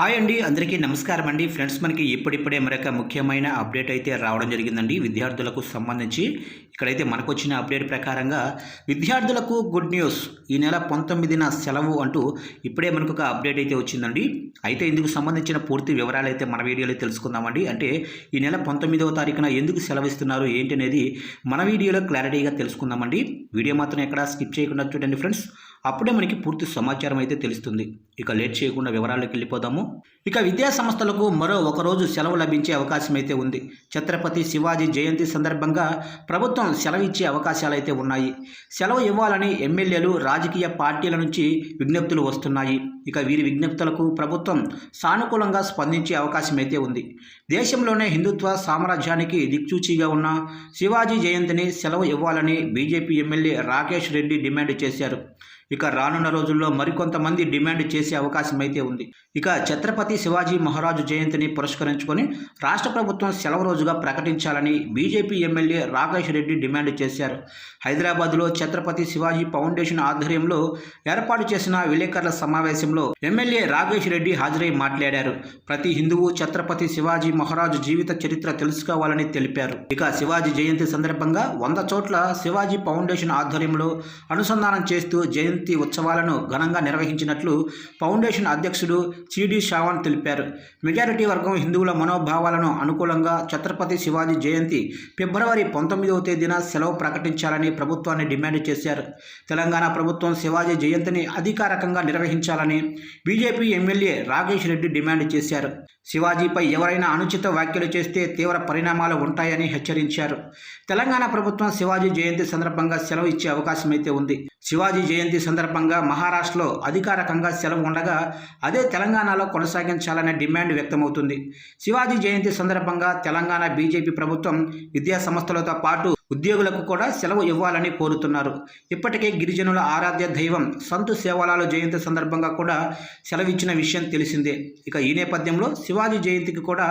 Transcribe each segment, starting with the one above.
Hi అండి అందరికీ నమస్కారం అండి. ఫ్రెండ్స్ మనకి ఇప్పుడిప్పుడే మరొక ముఖ్యమైన అప్డేట్ అయితే రావడం జరిగిందండి. విద్యార్థులకు సంబంధించి ఇక్కడైతే మనకు వచ్చిన అప్డేట్ ప్రకారంగా విద్యార్థులకు గుడ్ న్యూస్ ఈ నెల పంతొమ్మిదిన సెలవు అంటూ ఇప్పుడే మనకు ఒక అప్డేట్ అయితే వచ్చిందండి. అయితే ఇందుకు సంబంధించిన పూర్తి వివరాలు అయితే మన వీడియోలో తెలుసుకుందామండి. అంటే ఈ నెల పంతొమ్మిదవ తారీఖున ఎందుకు సెలవిస్తున్నారు ఏంటి అనేది మన వీడియోలో క్లారిటీగా తెలుసుకుందామండి. వీడియో మాత్రం ఎక్కడ స్కిప్ చేయకుండా చూడండి ఫ్రెండ్స్. అప్పుడే మనకి పూర్తి సమాచారం అయితే తెలుస్తుంది. ఇక లేట్ చేయకుండా వివరాల్లోకి వెళ్ళిపోదాము. ఇక విద్యా సంస్థలకు మరో ఒకరోజు సెలవు లభించే అవకాశం అయితే ఉంది. ఛత్రపతి శివాజీ జయంతి సందర్భంగా ప్రభుత్వం సెలవు ఇచ్చే అవకాశాలు అయితే ఉన్నాయి. సెలవు ఇవ్వాలని ఎమ్మెల్యేలు రాజకీయ పార్టీల నుంచి విజ్ఞప్తులు వస్తున్నాయి. ఇక వీరి విజ్ఞప్తులకు ప్రభుత్వం సానుకూలంగా స్పందించే అవకాశం అయితే ఉంది. దేశంలోనే హిందుత్వ సామ్రాజ్యానికి దిక్చూచిగా ఉన్న శివాజీ జయంతిని సెలవు ఇవ్వాలని BJP MLA Rakesh Reddy demand చేశారు. ఇక రానున్న రోజుల్లో మరికొంతమంది డిమాండ్ చేసే అవకాశం అయితే ఉంది. ఇక ఛత్రపతి శివాజీ మహారాజు జయంతిని పురస్కరించుకొని రాష్ట్ర ప్రభుత్వం సెలవు రోజుగా ప్రకటించాలని BJP MLA Rakesh Reddy demand చేశారు. హైదరాబాద్లో ఛత్రపతి శివాజీ ఫౌండేషన్ ఆధ్వర్యంలో ఏర్పాటు చేసిన విలేకరుల సమావేశంలో ఎమ్మెల్యే రాకేష్ రెడ్డి హాజరై మాట్లాడారు. ప్రతి హిందువు ఛత్రపతి శివాజీ మహారాజు జీవిత చరిత్ర తెలుసుకోవాలని తెలిపారు. ఇక శివాజీ జయంతి సందర్భంగా వంద చోట్ల శివాజీ ఫౌండేషన్ ఆధ్వర్యంలో అనుసంధానం చేస్తూ జయంతి ఉత్సవాలను ఘనంగా నిర్వహించినట్లు ఫౌండేషన్ అధ్యక్షుడు సిడి షావాన్ తెలిపారు. మెజారిటీ వర్గం హిందువుల మనోభావాలను అనుకూలంగా ఛత్రపతి శివాజీ జయంతి ఫిబ్రవరి పంతొమ్మిదవ తేదీన సెలవు ప్రకటించాలని ప్రభుత్వాన్ని డిమాండ్ చేశారు. తెలంగాణ ప్రభుత్వం శివాజీ జయంతిని అధికారికంగా నిర్వహించాలని BJP MLA Rakesh Reddy demand చేశారు. శివాజీపై ఎవరైనా అనుచిత వ్యాఖ్యలు చేస్తే తీవ్ర పరిణామాలు ఉంటాయని హెచ్చరించారు. తెలంగాణ ప్రభుత్వం శివాజీ జయంతి సందర్భంగా సెలవు ఇచ్చే అవకాశం అయితే ఉంది. శివాజీ జయంతి సందర్భంగా మహారాష్ట్రలో అధికారికంగా సెలవు ఉండగా అదే తెలంగాణలో కొనసాగించాలనే డిమాండ్ వ్యక్తమవుతుంది. శివాజీ జయంతి సందర్భంగా తెలంగాణ బీజేపీ ప్రభుత్వం విద్యా సంస్థలతో పాటు ఉద్యోగులకు కూడా సెలవు ఇవ్వాలని కోరుతున్నారు. ఇప్పటికే గిరిజనుల ఆరాధ్య దైవం సంతు సేవలాల జయంతి సందర్భంగా కూడా సెలవిచ్చిన విషయం తెలిసిందే. ఇక ఈ నేపథ్యంలో శివాజీ జయంతికి కూడా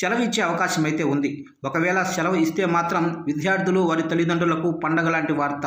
సెలవిచ్చే అవకాశం అయితే ఉంది. ఒకవేళ సెలవు ఇస్తే మాత్రం విద్యార్థులు వారి తల్లిదండ్రులకు పండగ లాంటి వార్త.